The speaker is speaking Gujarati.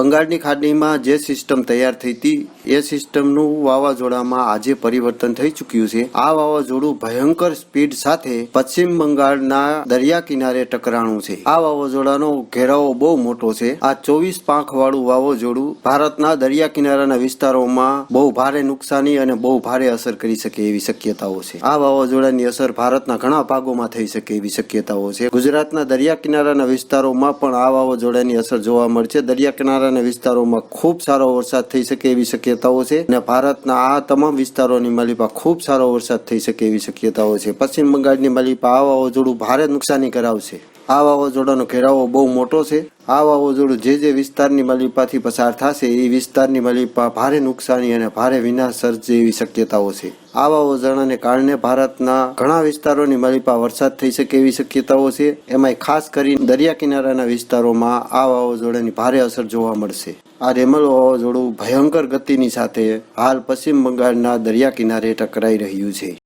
બંગાળની ખાડીમાં જે સિસ્ટમ તૈયાર થઈ હતી, એ સિસ્ટમનું વાવાઝોડામાં આજે પરિવર્તન થઈ ચૂક્યું છે. આ વાવાઝોડું ભયંકર સ્પીડ સાથે પશ્ચિમ બંગાળના દરિયા કિનારે ટકરાણું છે. આ વાવાઝોડાનો ઘેરાવો બહુ મોટો છે. આ ચોવીસ પાંખ વાળું વાવાઝોડું ભારતના દરિયા કિનારાના વિસ્તારોમાં બહુ ભારે નુકસાની અને બહુ ભારે અસર કરી શકે એવી શક્યતાઓ છે. આ વાવાઝોડાની અસર ભારતના ઘણા ભાગોમાં થઈ શકે એવી શક્યતાઓ છે. ગુજરાતના દરિયા કિનારાના વિસ્તારોમાં પણ આ વાવાઝોડાની અસર જોવા મળશે દરિયા કિનારાના વિસ્તારોમાં ખૂબ સારો વરસાદ થઈ શકે એવી શક્યતાઓ છે અને ભારતના આ તમામ વિસ્તારોની માલિપા ખૂબ સારો વરસાદ થઈ શકે એવી શક્યતાઓ છે. પશ્ચિમ બંગાળની માલિપા આ વાવાઝોડું ભારે નુકસાની કરાવશે. આ વાવાઝોડાનો ઘેરાવો બહુ મોટો છે. આ વાવાઝોડું જે જે વિસ્તારની માલિપાથી પસાર થશે, એ વિસ્તારની માલિપા ભારે નુકસાની અને ભારે વિનાશ સર્જે એવી શક્યતાઓ છે. આ વાવાઝોડાને કારણે ભારતના ઘણા વિસ્તારોની માલિપા વરસાદ થઈ શકે એવી શક્યતાઓ છે. એમાંય ખાસ કરીને દરિયા કિનારાના વિસ્તારોમાં આ વાવાઝોડાની ભારે અસર જોવા મળશે. આ રેમલ વાવાઝોડું ભયંકર ગતિની સાથે હાલ પશ્ચિમ બંગાળના દરિયા કિનારે ટકરાઈ રહ્યું છે.